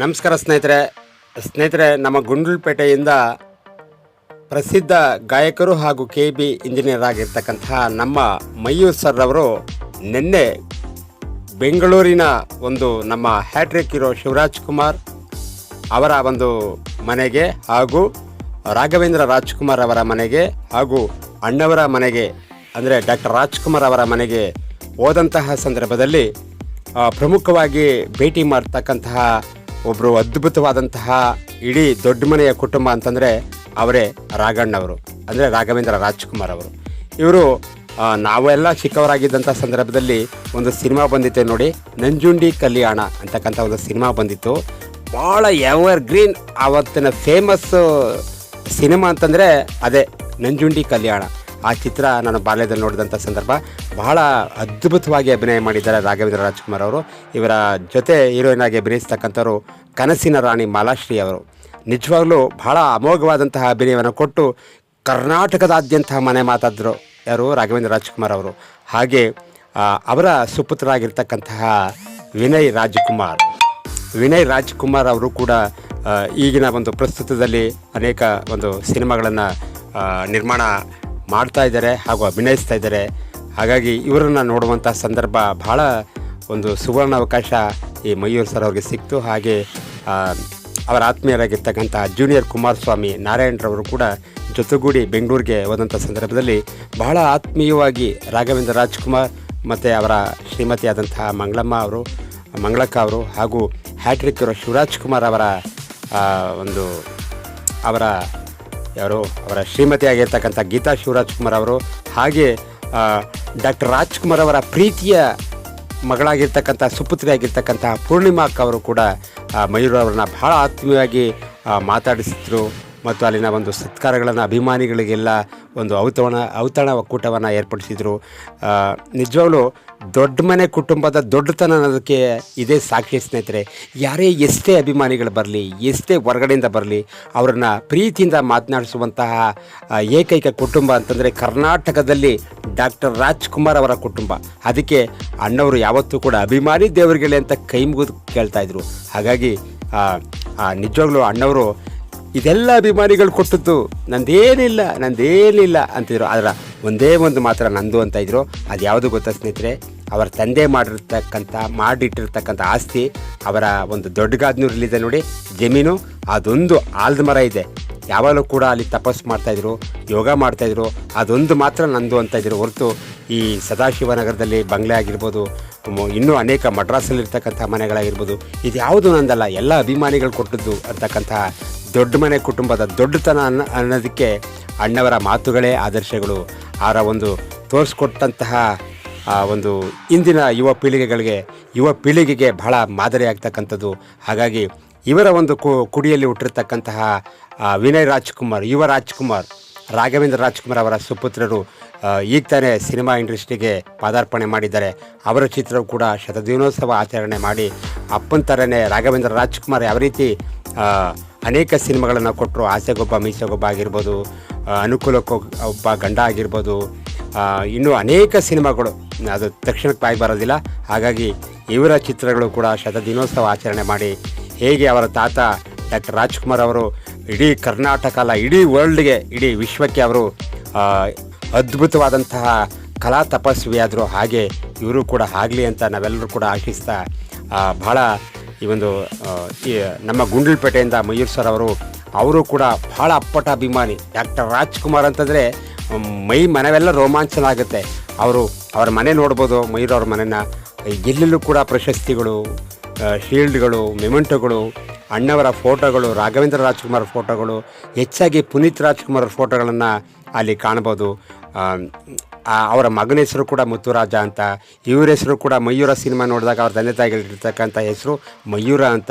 ನಮಸ್ಕಾರ ಸ್ನೇಹಿತರೆ. ಸ್ನೇಹಿತರೆ, ನಮ್ಮ ಗುಂಡ್ಲುಪೇಟೆಯಿಂದ ಪ್ರಸಿದ್ಧ ಗಾಯಕರು ಹಾಗೂ ಕೆ ಬಿ ಇಂಜಿನಿಯರ್ ಆಗಿರ್ತಕ್ಕಂತಹ ನಮ್ಮ ಮಯೂರ್ ಸರ್ ಅವರು ನಿನ್ನೆ ಬೆಂಗಳೂರಿನ ಒಂದು ನಮ್ಮ ಹ್ಯಾಟ್ರಿಕ್ ಇರೋ ಶಿವರಾಜ್ ಕುಮಾರ್ ಅವರ ಒಂದು ಮನೆಗೆ ಹಾಗೂ ರಾಘವೇಂದ್ರ ರಾಜ್ಕುಮಾರ್ ಅವರ ಮನೆಗೆ ಹಾಗೂ ಅಣ್ಣವರ ಮನೆಗೆ, ಅಂದರೆ ಡಾಕ್ಟರ್ ರಾಜ್ಕುಮಾರ್ ಅವರ ಮನೆಗೆ ಹೋದಂತಹ ಸಂದರ್ಭದಲ್ಲಿ ಪ್ರಮುಖವಾಗಿ ಭೇಟಿ ಮಾಡ್ತಕ್ಕಂತಹ ಒಬ್ಬರು ಅದ್ಭುತವಾದಂತಹ ಇಡೀ ದೊಡ್ಡ ಮನೆಯ ಕುಟುಂಬ ಅಂತಂದರೆ ಅವರೇ ರಾಘಣ್ಣವರು, ಅಂದರೆ ರಾಘವೇಂದ್ರ ರಾಜ್ಕುಮಾರ್ ಅವರು. ಇವರು ನಾವೆಲ್ಲ ಚಿಕ್ಕವರಾಗಿದ್ದಂಥ ಸಂದರ್ಭದಲ್ಲಿ ಒಂದು ಸಿನಿಮಾ ಬಂದಿತ್ತು ನೋಡಿ, ನಂಜುಂಡಿ ಕಲ್ಯಾಣ ಅಂತಕ್ಕಂಥ ಒಂದು ಸಿನಿಮಾ ಬಂದಿತ್ತು. ಭಾಳ ಎವರ್ ಗ್ರೀನ್ ಆವತ್ತಿನ ಫೇಮಸ್ಸು ಸಿನಿಮಾ ಅಂತಂದರೆ ಅದೇ ನಂಜುಂಡಿ ಕಲ್ಯಾಣ. ಆ ಚಿತ್ರ ನಾನು ಬಾಲ್ಯದಲ್ಲಿ ನೋಡಿದಂಥ ಸಂದರ್ಭ ಬಹಳ ಅದ್ಭುತವಾಗಿ ಅಭಿನಯ ಮಾಡಿದ್ದಾರೆ ರಾಘವೇಂದ್ರ ರಾಜ್ಕುಮಾರ್ ಅವರು. ಇವರ ಜೊತೆ ಹೀರೋಯಿನ್ ಆಗಿ ಅಭಿನಯಿಸ್ತಕ್ಕಂಥವ್ರು ಕನಸಿನ ರಾಣಿ ಮಾಲಾಶ್ರೀ ಅವರು. ನಿಜವಾಗ್ಲೂ ಬಹಳ ಅಮೋಘವಾದಂತಹ ಅಭಿನಯವನ್ನು ಕೊಟ್ಟು ಕರ್ನಾಟಕದಾದ್ಯಂತ ಮನೆ ಮಾತಾದರು ಯಾರು ರಾಘವೇಂದ್ರ ರಾಜ್ಕುಮಾರ್ ಅವರು. ಹಾಗೆ ಅವರ ಸುಪುತ್ರರಾಗಿರ್ತಕ್ಕಂತಹ ವಿನಯ್ ರಾಜ್ಕುಮಾರ್. ವಿನಯ್ ರಾಜ್ಕುಮಾರ್ ಅವರು ಕೂಡ ಈಗಿನ ಒಂದು ಪ್ರಸ್ತುತದಲ್ಲಿ ಅನೇಕ ಒಂದು ಸಿನಿಮಾಗಳನ್ನು ನಿರ್ಮಾಣ ಮಾಡ್ತಾ ಇದ್ದಾರೆ ಹಾಗೂ ಅಭಿನಯಿಸ್ತಾ ಇದ್ದಾರೆ. ಹಾಗಾಗಿ ಇವರನ್ನು ನೋಡುವಂಥ ಸಂದರ್ಭ ಬಹಳ ಒಂದು ಸುವರ್ಣ ಅವಕಾಶ ಈ ಮಯೂರ್ ಸರ್ ಅವ್ರಿಗೆ ಸಿಕ್ತು. ಹಾಗೆ ಅವರ ಆತ್ಮೀಯರಾಗಿರ್ತಕ್ಕಂಥ ಜೂನಿಯರ್ ಕುಮಾರಸ್ವಾಮಿ, ನಾರಾಯಣರವರು ಕೂಡ ಜೊತೆಗೂಡಿ ಬೆಂಗಳೂರಿಗೆ ಹೋದಂಥ ಸಂದರ್ಭದಲ್ಲಿ ಬಹಳ ಆತ್ಮೀಯವಾಗಿ ರಾಘವೇಂದ್ರ ರಾಜ್ಕುಮಾರ್ ಮತ್ತು ಅವರ ಶ್ರೀಮತಿಯಾದಂತಹ ಮಂಗಳಮ್ಮ ಅವರು, ಮಂಗಳಕ್ಕ ಅವರು ಹಾಗೂ ಹ್ಯಾಟ್ರಿಕ್ ಶಿವರಾಜ್ ಕುಮಾರ್ ಅವರ ಒಂದು ಅವರ ಯಾರು? ಅವರ ಶ್ರೀಮತಿ ಆಗಿರ್ತಕ್ಕಂಥ ಗೀತಾ ಶಿವರಾಜ್ ಕುಮಾರ್ ಅವರು ಹಾಗೆ ಡಾಕ್ಟರ್ ರಾಜ್ಕುಮಾರ್ ಅವರ ಪ್ರೀತಿಯ ಮಗಳಾಗಿರ್ತಕ್ಕಂಥ, ಸುಪುತ್ರಿಯಾಗಿರ್ತಕ್ಕಂಥ ಪೂರ್ಣಿಮಾ ಅವರು ಕೂಡ ಮಯೂರ್ ಅವರನ್ನ ಬಹಳ ಆತ್ಮೀಯವಾಗಿ ಮಾತಾಡಿಸಿದ್ರು. ಮತ್ತು ಅಲ್ಲಿನ ಒಂದು ಸತ್ಕಾರಗಳನ್ನು, ಅಭಿಮಾನಿಗಳಿಗೆಲ್ಲ ಒಂದು ಔತಣ ಔತಣ ಒಕ್ಕೂಟವನ್ನು ಏರ್ಪಡಿಸಿದರು. ನಿಜವಾಗ್ಲೂ ದೊಡ್ಡ ಮನೆ ಕುಟುಂಬದ ದೊಡ್ಡತನ ಅನ್ನೋದಕ್ಕೆ ಇದೇ ಸಾಕ್ಷಿ ಸ್ನೇಹಿತರೆ. ಯಾರೇ ಎಷ್ಟೇ ಅಭಿಮಾನಿಗಳು ಬರಲಿ, ಎಷ್ಟೇ ಹೊರಗಡೆಯಿಂದ ಬರಲಿ, ಅವರನ್ನು ಪ್ರೀತಿಯಿಂದ ಮಾತನಾಡಿಸುವಂತಹ ಏಕೈಕ ಕುಟುಂಬ ಅಂತಂದರೆ ಕರ್ನಾಟಕದಲ್ಲಿ ಡಾಕ್ಟರ್ ರಾಜ್ಕುಮಾರ್ ಅವರ ಕುಟುಂಬ. ಅದಕ್ಕೆ ಅಣ್ಣವರು ಯಾವತ್ತೂ ಕೂಡ ಅಭಿಮಾನಿ ದೇವರುಗಳೇ ಅಂತ ಕೈ ಮುಗಿದು ಕೇಳ್ತಾಯಿದ್ರು ಹಾಗಾಗಿ ನಿಜವಾಗ್ಲೂ ಅಣ್ಣವರು ಇದೆಲ್ಲ ಅಭಿಮಾನಿಗಳು ಕೊಟ್ಟದ್ದು ನಂದೇನಿಲ್ಲ ನಂದೇನಿಲ್ಲ ಅಂತಿದ್ರು. ಆದರೆ ಒಂದೇ ಒಂದು ಮಾತ್ರ ನಂದು ಅಂತ ಇದ್ರು, ಅದು ಯಾವುದು ಗೊತ್ತಾ ಸ್ನೇಹಿತರೆ? ಅವರ ತಂದೆ ಮಾಡಿರ್ತಕ್ಕಂಥ, ಮಾಡಿಟ್ಟಿರ್ತಕ್ಕಂಥ ಆಸ್ತಿ, ಅವರ ಒಂದು ದೊಡ್ಡಗಾದ್ನೂರಲ್ಲಿದೆ ನೋಡಿ, ಜಮೀನು, ಅದೊಂದು ಆಲ್ದ ಮರ ಇದೆ. ಯಾವಾಗಲೂ ಕೂಡ ಅಲ್ಲಿ ತಪಸ್ಸು ಮಾಡ್ತಾಯಿದ್ರು ಯೋಗ ಮಾಡ್ತಾಯಿದ್ರು ಅದೊಂದು ಮಾತ್ರ ನಂದು ಅಂತ ಇದ್ರು ಹೊರತು, ಈ ಸದಾಶಿವನಗರದಲ್ಲಿ ಬಂಗ್ಲೆ ಆಗಿರ್ಬೋದು ಇನ್ನೂ ಅನೇಕ ಮಡ್ರಾಸಲ್ಲಿರ್ತಕ್ಕಂಥ ಮನೆಗಳಾಗಿರ್ಬೋದು, ಇದು ಯಾವುದು ನಂದಲ್ಲ, ಎಲ್ಲ ಅಭಿಮಾನಿಗಳು ಕೊಟ್ಟದ್ದು ಅಂತಕ್ಕಂಥ ದೊಡ್ಡ ಮನೆ ಕುಟುಂಬದ ದೊಡ್ಡತನ ಅನ್ನೋ, ಅನ್ನೋದಕ್ಕೆ ಅಣ್ಣವರ ಮಾತುಗಳೇ, ಆದರ್ಶಗಳು. ಅವರ ಒಂದು ತೋರಿಸ್ಕೊಟ್ಟಂತಹ ಒಂದು ಇಂದಿನ ಯುವ ಪೀಳಿಗೆಗಳಿಗೆ, ಯುವ ಪೀಳಿಗೆಗೆ ಬಹಳ ಮಾದರಿಯಾಗ್ತಕ್ಕಂಥದ್ದು ಹಾಗಾಗಿ ಇವರ ಒಂದು ಕುಡಿಯಲ್ಲಿ ಹುಟ್ಟಿರ್ತಕ್ಕಂತಹ ವಿನಯ್ ರಾಜ್ಕುಮಾರ್, ಯುವ ರಾಜ್ಕುಮಾರ್, ರಾಘವೇಂದ್ರ ರಾಜ್ಕುಮಾರ್ ಅವರ ಸುಪುತ್ರರು ಈಗ ತಾನೇ ಸಿನಿಮಾ ಇಂಡಸ್ಟ್ರಿಗೆ ಪಾದಾರ್ಪಣೆ ಮಾಡಿದ್ದಾರೆ. ಅವರ ಚಿತ್ರವು ಕೂಡ ಶತದಿನೋತ್ಸವ ಆಚರಣೆ ಮಾಡಿ, ಅಪ್ಪನ ಥರನೇ ರಾಘವೇಂದ್ರ ರಾಜ್ಕುಮಾರ್ ಯಾವ ರೀತಿ ಅನೇಕ ಸಿನಿಮಾಗಳನ್ನು ಕೊಟ್ಟರು, ಆಸೆಗೊಬ್ಬ, ಮೀಸೆಗೊಬ್ಬ ಆಗಿರ್ಬೋದು ಅನುಕೂಲಕ್ಕೆ ಒಬ್ಬ ಗಂಡ ಆಗಿರ್ಬೋದು ಇನ್ನೂ ಅನೇಕ ಸಿನಿಮಾಗಳು ಅದು ತಕ್ಷಣಕ್ಕೆ ಬಾಯಿ ಬರೋದಿಲ್ಲ. ಹಾಗಾಗಿ ಇವರ ಚಿತ್ರಗಳು ಕೂಡ ಶತದಿನೋತ್ಸವ ಆಚರಣೆ ಮಾಡಿ ಹೇಗೆ ಅವರ ತಾತ ಡಾಕ್ಟರ್ ರಾಜ್ಕುಮಾರ್ ಅವರು ಇಡೀ ಕರ್ನಾಟಕ ಅಲ್ಲ, ಇಡೀ ವರ್ಲ್ಡ್ಗೆ ಇಡೀ ವಿಶ್ವಕ್ಕೆ ಅವರು ಅದ್ಭುತವಾದಂತಹ ಕಲಾ ತಪಸ್ವಿಯಾದರು ಹಾಗೆ ಇವರು ಕೂಡ ಆಗಲಿ ಅಂತ ನಾವೆಲ್ಲರೂ ಕೂಡ ಆಶಿಸ್ತಾ ಭಾಳ ಈ ಒಂದು ನಮ್ಮ ಗುಂಡ್ಲುಪೇಟೆಯಿಂದ ಮಯೂರ್ ಸರ್ ಅವರು ಅವರು ಕೂಡ ಭಾಳ ಅಪ್ಪಟ ಅಭಿಮಾನಿ. ಡಾಕ್ಟರ್ ರಾಜ್ಕುಮಾರ್ ಅಂತಂದರೆ ಮೈ ಮನವೆಲ್ಲ ರೋಮಾಂಚನ ಆಗುತ್ತೆ ಅವರು ಅವರ ಮನೆ ನೋಡ್ಬೋದು, ಮಯೂರ್ ಅವ್ರ ಮನೆನ. ಎಲ್ಲೆಲ್ಲೂ ಕೂಡ ಪ್ರಶಸ್ತಿಗಳು ಶೀಲ್ಡ್ಗಳು, ಮೆಮೆಂಟೋಗಳು, ಅಣ್ಣವರ ಫೋಟೋಗಳು, ರಾಘವೇಂದ್ರ ರಾಜ್ಕುಮಾರ್ ಫೋಟೋಗಳು, ಹೆಚ್ಚಾಗಿ ಪುನೀತ್ ರಾಜ್ಕುಮಾರ್ ಫೋಟೋಗಳನ್ನು ಅಲ್ಲಿ ಕಾಣ್ಬೋದು. ಅವರ ಮಗನ ಹೆಸರು ಕೂಡ ಮುತ್ತುರಾಜ ಅಂತ. ಇವ್ರ ಹೆಸರು ಕೂಡ ಮಯೂರ ಸಿನಿಮಾ ನೋಡಿದಾಗ ಅವ್ರ ತಂದೆ ತಾಯಿಗಳಿರ್ತಕ್ಕಂಥ ಹೆಸರು ಮಯೂರ ಅಂತ.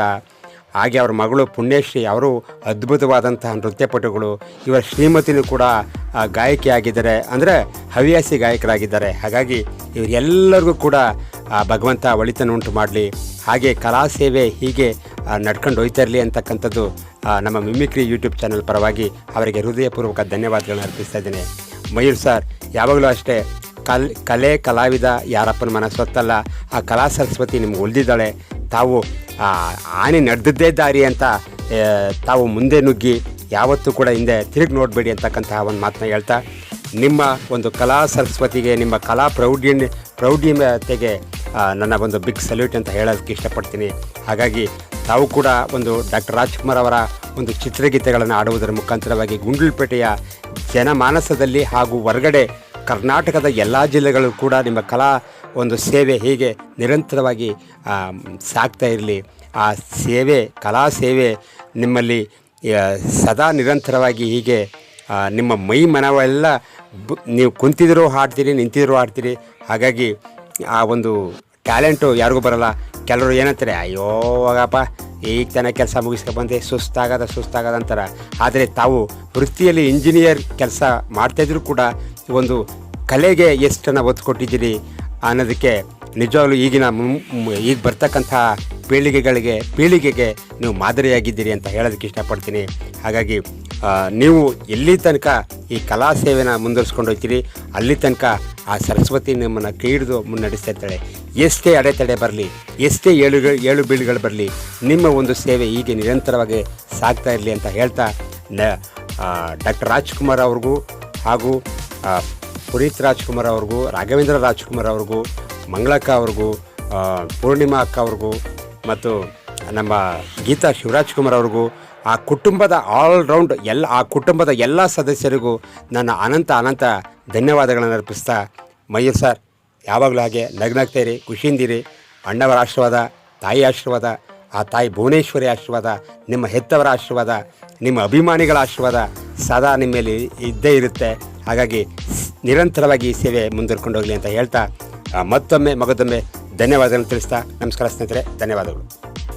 ಹಾಗೆ ಅವರ ಮಗಳು ಪುಣ್ಯಶ್ರೀ, ಅವರು ಅದ್ಭುತವಾದಂತಹ ನೃತ್ಯಪಟುಗಳು. ಇವರ ಶ್ರೀಮತಿನೂ ಕೂಡ ಗಾಯಕಿ ಆಗಿದ್ದಾರೆ ಅಂದರೆ ಹವ್ಯಾಸಿ ಗಾಯಕರಾಗಿದ್ದಾರೆ. ಹಾಗಾಗಿ ಇವರೆಲ್ಲರಿಗೂ ಕೂಡ ಭಗವಂತ ಒಳಿತನ ಉಂಟು ಮಾಡಲಿ. ಹಾಗೆ ಕಲಾ ಸೇವೆ ಹೀಗೆ ನಡ್ಕೊಂಡು ಹೋಯ್ತಾ ಇರಲಿ ಅಂತಕ್ಕಂಥದ್ದು ನಮ್ಮ ಮಿಮಿಕ್ರಿ ಯೂಟ್ಯೂಬ್ ಚಾನಲ್ ಪರವಾಗಿ ಅವರಿಗೆ ಹೃದಯಪೂರ್ವಕ ಧನ್ಯವಾದಗಳನ್ನು ಅರ್ಪಿಸ್ತಾ ಇದ್ದೇನೆ. ಮಯೂರ್ ಸರ್, ಯಾವಾಗಲೂ ಅಷ್ಟೇ, ಕಲ್, ಕಲೆ ಕಲಾವಿದ ಯಾರಪ್ಪನ ಮನ ಸೊತ್ತಲ್ಲ ಆ ಕಲಾ ಸರಸ್ವತಿ ನಿಮ್ಗೆ ಉಳಿದಿದ್ದಾಳೆ. ತಾವು ಆನೆ ನಡೆದಿದ್ದೇ ದಾರಿ ಅಂತ ತಾವು ಮುಂದೆ ನುಗ್ಗಿ ಯಾವತ್ತೂ ಕೂಡ ಹಿಂದೆ ತಿರುಗಿ ನೋಡಬೇಡಿ ಅಂತಕ್ಕಂತಹ ಒಂದು ಮಾತನ್ನ ಹೇಳ್ತಾ ನಿಮ್ಮ ಒಂದು ಕಲಾ ಸರಸ್ವತಿಗೆ ನಿಮ್ಮ ಕಲಾ ಪ್ರೌಢಿ ಪ್ರೌಢಿಮತೆಗೆ ಆ, ನನ್ನ ಒಂದು ಬಿಗ್ ಸಲ್ಯೂಟ್ ಅಂತ ಹೇಳೋದಕ್ಕೆ ಇಷ್ಟಪಡ್ತೀನಿ. ಹಾಗಾಗಿ ತಾವು ಕೂಡ ಒಂದು ಡಾಕ್ಟರ್ ರಾಜ್ಕುಮಾರ್ ಅವರ ಒಂದು ಚಿತ್ರಗೀತೆಗಳನ್ನು ಆಡುವುದರ ಮುಖಾಂತರವಾಗಿ ಗುಂಡ್ಲುಪೇಟೆಯ ಜನಮಾನಸದಲ್ಲಿ ಹಾಗೂ ಹೊರಗಡೆ ಕರ್ನಾಟಕದ ಎಲ್ಲ ಜಿಲ್ಲೆಗಳು ಕೂಡ ನಿಮ್ಮ ಕಲಾ ಒಂದು ಸೇವೆ ಹೀಗೆ ನಿರಂತರವಾಗಿ ಸಾಗ್ತಾ ಇರಲಿ. ಆ ಸೇವೆ, ಕಲಾ ಸೇವೆ ನಿಮ್ಮಲ್ಲಿ ಸದಾ ನಿರಂತರವಾಗಿ ಹೀಗೆ ನಿಮ್ಮ ಮೈ ಮನವೆಲ್ಲ ನೀವು ಕುಂತಿದ್ರೂ ಹಾಡ್ತೀರಿ, ನಿಂತಿದ್ರೂ ಹಾಡ್ತೀರಿ. ಹಾಗಾಗಿ ಆ ಒಂದು ಟ್ಯಾಲೆಂಟು ಯಾರಿಗೂ ಬರಲ್ಲ. ಕೆಲವರು ಏನಂತಾರೆ, ಅಯ್ಯೋ, ಹೋಗಪ್ಪ, ಈಗ ತನ ಕೆಲಸ ಮುಗಿಸ್ಕೊ ಬಂದೆ, ಸುಸ್ತಾಗದ ಸುಸ್ತಾಗದ ಅಂತಾರೆ. ಆದರೆ ತಾವು ವೃತ್ತಿಯಲ್ಲಿ ಇಂಜಿನಿಯರ್ ಕೆಲಸ ಮಾಡ್ತಾಯಿದ್ರು ಕೂಡ ಒಂದು ಕಲೆಗೆ ಎಷ್ಟನ್ನು ಒತ್ತು ಕೊಟ್ಟಿದ್ದೀರಿ ಅನ್ನೋದಕ್ಕೆ ನಿಜವಾಗ್ಲೂ ಈಗಿನ ಈಗ ಬರ್ತಕ್ಕಂಥ ಪೀಳಿಗೆಗಳಿಗೆ, ಪೀಳಿಗೆಗೆ ನೀವು ಮಾದರಿಯಾಗಿದ್ದೀರಿ ಅಂತ ಹೇಳೋದಕ್ಕೆ ಇಷ್ಟಪಡ್ತೀನಿ. ಹಾಗಾಗಿ ನೀವು ಎಲ್ಲಿ ತನಕ ಈ ಕಲಾ ಸೇವೆನ ಮುಂದುವರಿಸ್ಕೊಂಡು ಹೋಗ್ತೀರಿ, ಅಲ್ಲಿ ತನಕ ಆ ಸರಸ್ವತಿ ನಿಮ್ಮನ್ನು ಕೈ ಹಿಡಿದು ಮುನ್ನಡೆಸ್ತಾ ಇರ್ತಾಳೆ. ಎಷ್ಟೇ ಅಡೆತಡೆ ಬರಲಿ, ಎಷ್ಟೇ ಏಳು ಏಳು ಬೀಳುಗಳು ಬರಲಿ, ನಿಮ್ಮ ಒಂದು ಸೇವೆ ಹೀಗೆ ನಿರಂತರವಾಗಿ ಸಾಗ್ತಾ ಇರಲಿ ಅಂತ ಹೇಳ್ತಾ ಡಾಕ್ಟರ್ ರಾಜ್ಕುಮಾರ್ ಅವ್ರಿಗೂ ಹಾಗೂ ಪುನೀತ್ ರಾಜ್ಕುಮಾರ್ ಅವ್ರಿಗೂ, ರಾಘವೇಂದ್ರ ರಾಜ್ಕುಮಾರ್ ಅವ್ರಿಗೂ, ಮಂಗಳಕ್ಕ ಅವ್ರಿಗೂ ಪೂರ್ಣಿಮಾ ಅಕ್ಕ ಅವ್ರಿಗೂ ಮತ್ತು ನಮ್ಮ ಗೀತಾ ಶಿವರಾಜ್ ಕುಮಾರ್ ಅವ್ರಿಗೂ, ಆ ಕುಟುಂಬದ ಆಲ್ ರೌಂಡ್ ಎಲ್ಲ, ಆ ಕುಟುಂಬದ ಎಲ್ಲ ಸದಸ್ಯರಿಗೂ ನನ್ನ ಅನಂತ ಅನಂತ ಧನ್ಯವಾದಗಳನ್ನು ಅರ್ಪಿಸ್ತಾ ಮಯೂರ್ ಸರ್, ಯಾವಾಗಲೂ ಹಾಗೆ ನಗ್ನಾಗ್ತಾಯಿರಿ ಖುಷಿಯಿಂದಿರಿ ಅಣ್ಣವರ ಆಶೀರ್ವಾದ, ತಾಯಿ ಆಶೀರ್ವಾದ, ಆ ತಾಯಿ ಭುವನೇಶ್ವರಿ ಆಶೀರ್ವಾದ, ನಿಮ್ಮ ಹೆತ್ತವರ ಆಶೀರ್ವಾದ, ನಿಮ್ಮ ಅಭಿಮಾನಿಗಳ ಆಶೀರ್ವಾದ ಸದಾ ನಿಮ್ಮಲ್ಲಿ ಇದ್ದೇ ಇರುತ್ತೆ. ಹಾಗಾಗಿ ನಿರಂತರವಾಗಿ ಈ ಸೇವೆ ಮುಂದುವರ್ಕೊಂಡು ಹೋಗಲಿ ಅಂತ ಹೇಳ್ತಾ ಮತ್ತೊಮ್ಮೆ ಮಗದೊಮ್ಮೆ ಧನ್ಯವಾದಗಳನ್ನು ತಿಳಿಸ್ತಾ ನಮಸ್ಕಾರ ಸ್ನೇಹಿತರೆ ಧನ್ಯವಾದಗಳು.